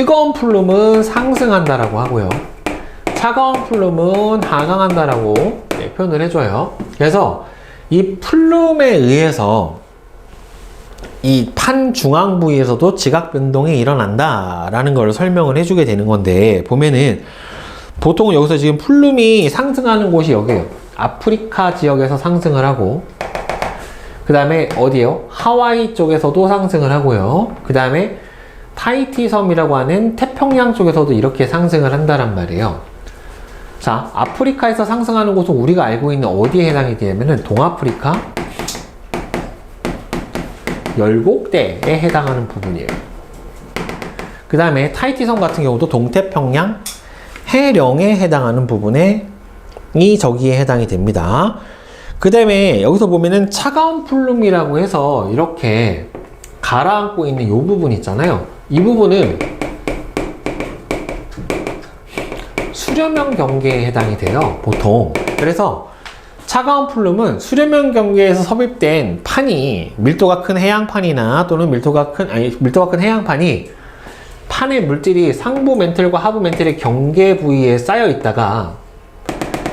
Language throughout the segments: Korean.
뜨거운 플룸은 상승한다라고 하고요. 차가운 플룸은 하강한다라고 네, 표현을 해줘요. 그래서 이 플룸에 의해서 이 판 중앙 부위에서도 지각 변동이 일어난다라는 걸 설명을 해주게 되는 건데 보면은 보통 여기서 지금 플룸이 상승하는 곳이 여기에요. 아프리카 지역에서 상승을 하고 그 다음에 어디에요? 하와이 쪽에서도 상승을 하고요. 그 다음에 타이티 섬이라고 하는 태평양 쪽에서도 이렇게 상승을 한다란 말이에요. 자, 아프리카에서 상승하는 곳은 우리가 알고 있는 어디에 해당이 되냐면은 동아프리카 열곡대에 해당하는 부분이에요. 그 다음에 타이티 섬 같은 경우도 동태평양 해령에 해당하는 부분에 이 저기에 해당이 됩니다. 그 다음에 여기서 보면은 차가운 플룸이라고 해서 이렇게 가라앉고 있는 이 부분 있잖아요. 이 부분은 수렴형 경계에 해당이 돼요. 보통. 그래서 차가운 플룸은 수렴형 경계에서 섭입된 판이 밀도가 큰 해양판이나 또는 밀도가 큰 아니 밀도가 큰 해양판이 판의 물질이 상부 멘틀과 하부 멘틀의 경계 부위에 쌓여 있다가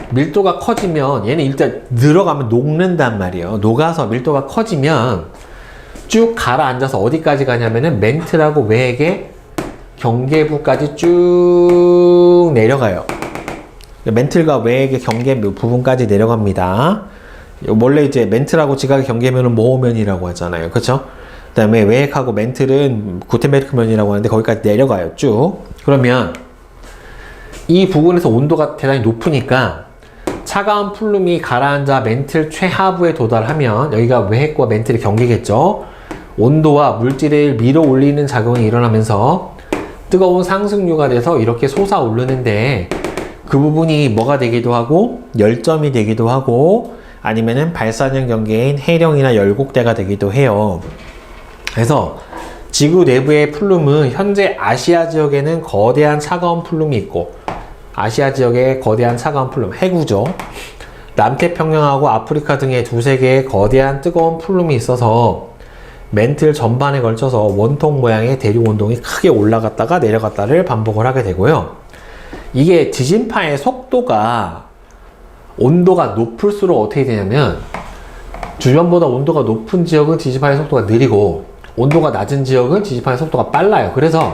밀도가 커지면 얘는 일단 늘어가면 녹는단 말이에요. 녹아서 밀도가 커지면 쭉 가라앉아서 어디까지 가냐면은 멘틀하고 외액의 경계부까지 쭉 내려가요. 멘틀과 외액의 경계 부분까지 내려갑니다. 원래 이제 멘틀하고 지각의 경계면은 모호면이라고 하잖아요. 그쵸? 그 다음에 외액하고 멘틀은 구텐베르크면이라고 하는데 거기까지 내려가요. 쭉. 그러면 이 부분에서 온도가 대단히 높으니까 차가운 플룸이 가라앉아 멘틀 최하부에 도달하면 여기가 외핵과 멘틀의 경계겠죠. 온도와 물질을 밀어 올리는 작용이 일어나면서 뜨거운 상승류가 돼서 이렇게 솟아오르는데 그 부분이 뭐가 되기도 하고 열점이 되기도 하고 아니면은 발산형 경계인 해령이나 열곡대가 되기도 해요. 그래서 지구 내부의 플룸은 현재 아시아 지역에는 거대한 차가운 플룸이 있고 아시아 지역에 거대한 차가운 플룸, 해구죠. 남태평양하고 아프리카 등의 두세 개의 거대한 뜨거운 플룸이 있어서 멘틀 전반에 걸쳐서 원통 모양의 대륙 온동이 크게 올라갔다가 내려갔다를 반복을 하게 되고요. 이게 지진파의 속도가 온도가 높을수록 어떻게 되냐면 주변보다 온도가 높은 지역은 지진파의 속도가 느리고 온도가 낮은 지역은 지진파의 속도가 빨라요. 그래서